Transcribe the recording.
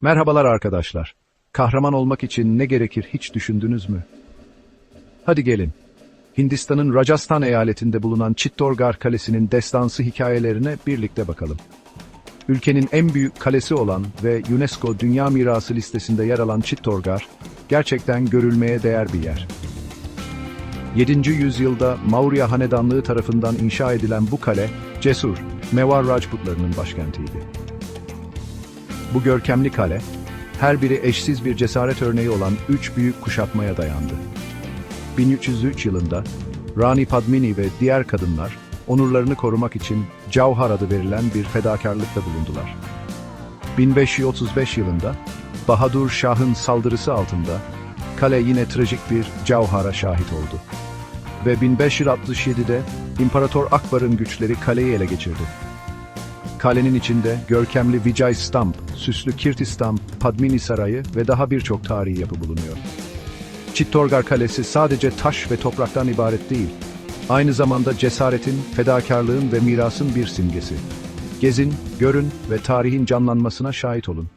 Merhabalar arkadaşlar. Kahraman olmak için ne gerekir hiç düşündünüz mü? Hadi gelin. Hindistan'ın Rajasthan eyaletinde bulunan Chittorgarh Kalesi'nin destansı hikayelerine birlikte bakalım. Ülkenin en büyük kalesi olan ve UNESCO Dünya Mirası listesinde yer alan Chittorgarh, gerçekten görülmeye değer bir yer. 7. yüzyılda Maurya Hanedanlığı tarafından inşa edilen bu kale, cesur, Mewar Rajputlarının başkentiydi. Bu görkemli kale, her biri eşsiz bir cesaret örneği olan üç büyük kuşatmaya dayandı. 1303 yılında Rani Padmini ve diğer kadınlar onurlarını korumak için Cavhar adı verilen bir fedakarlıkta bulundular. 1535 yılında Bahadur Şah'ın saldırısı altında kale yine trajik bir Cavhar'a şahit oldu. Ve 1567'de İmparator Akbar'ın güçleri kaleyi ele geçirdi. Kalenin içinde görkemli Vijay Stamp, süslü Kirti Stamp, Padmini Sarayı ve daha birçok tarihi yapı bulunuyor. Chittorgarh Kalesi sadece taş ve topraktan ibaret değil, aynı zamanda cesaretin, fedakarlığın ve mirasın bir simgesi. Gezin, görün ve tarihin canlanmasına şahit olun.